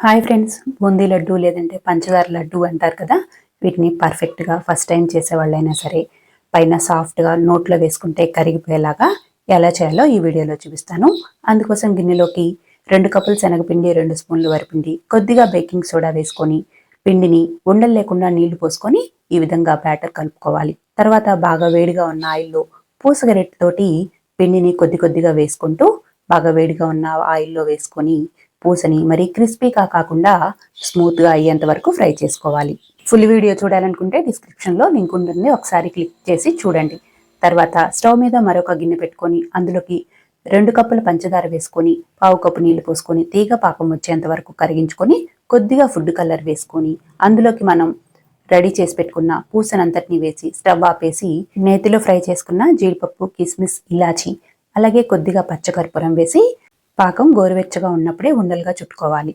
Hi friends boondi laddu లేదంటే పంచదార లడ్డు అంటారు కదా వీటిని పర్ఫెక్ట్గా ఫస్ట్ టైం చేసేవాళ్ళైనా సరే పైన సాఫ్ట్గా నోట్లో వేసుకుంటే కరిగిపోయేలాగా ఎలా చేయాలో ఈ వీడియోలో చూపిస్తాను. అందుకోసం గిన్నెలోకి రెండు కప్పులు శనగపిండి రెండు స్పూన్లు వరిపిండి కొద్దిగా బేకింగ్ సోడా వేసుకొని పిండిని ఉండలు లేకుండా నీళ్ళు పోసుకొని ఈ విధంగా బ్యాటర్ కలుపుకోవాలి. తర్వాత బాగా వేడిగా ఉన్న ఆయిల్లో పూసగరెట్టుతోటి పిండిని కొద్ది కొద్దిగా వేసుకుంటూ బాగా వేడిగా ఉన్న ఆయిల్లో వేసుకొని పూసని మరి క్రిస్పీగా కాకుండా స్మూత్గా అయ్యేంత వరకు ఫ్రై చేసుకోవాలి. ఫుల్ వీడియో చూడాలనుకుంటే డిస్క్రిప్షన్లో లింక్ ఉంటుంది. ఒకసారి క్లిక్ చేసి చూడండి. తర్వాత స్టవ్ మీద మరొక గిన్నె పెట్టుకొని అందులోకి రెండు కప్పుల పంచదార వేసుకొని పావు కప్పు నీళ్ళు పోసుకొని తీగ పాకం వచ్చేంత వరకు కరిగించుకొని కొద్దిగా ఫుడ్ కలర్ వేసుకొని అందులోకి మనం రెడీ చేసి పెట్టుకున్న పూసనంతటిని వేసి స్టవ్ ఆపేసి నేతిలో ఫ్రై చేసుకున్న జీడిపప్పు కిస్మిస్ ఇలాచి అలాగే కొద్దిగా పచ్చకర్పూరం వేసి పాకం గోరువెచ్చగా ఉన్నప్పుడే ఉండలుగా చుట్టుకోవాలి.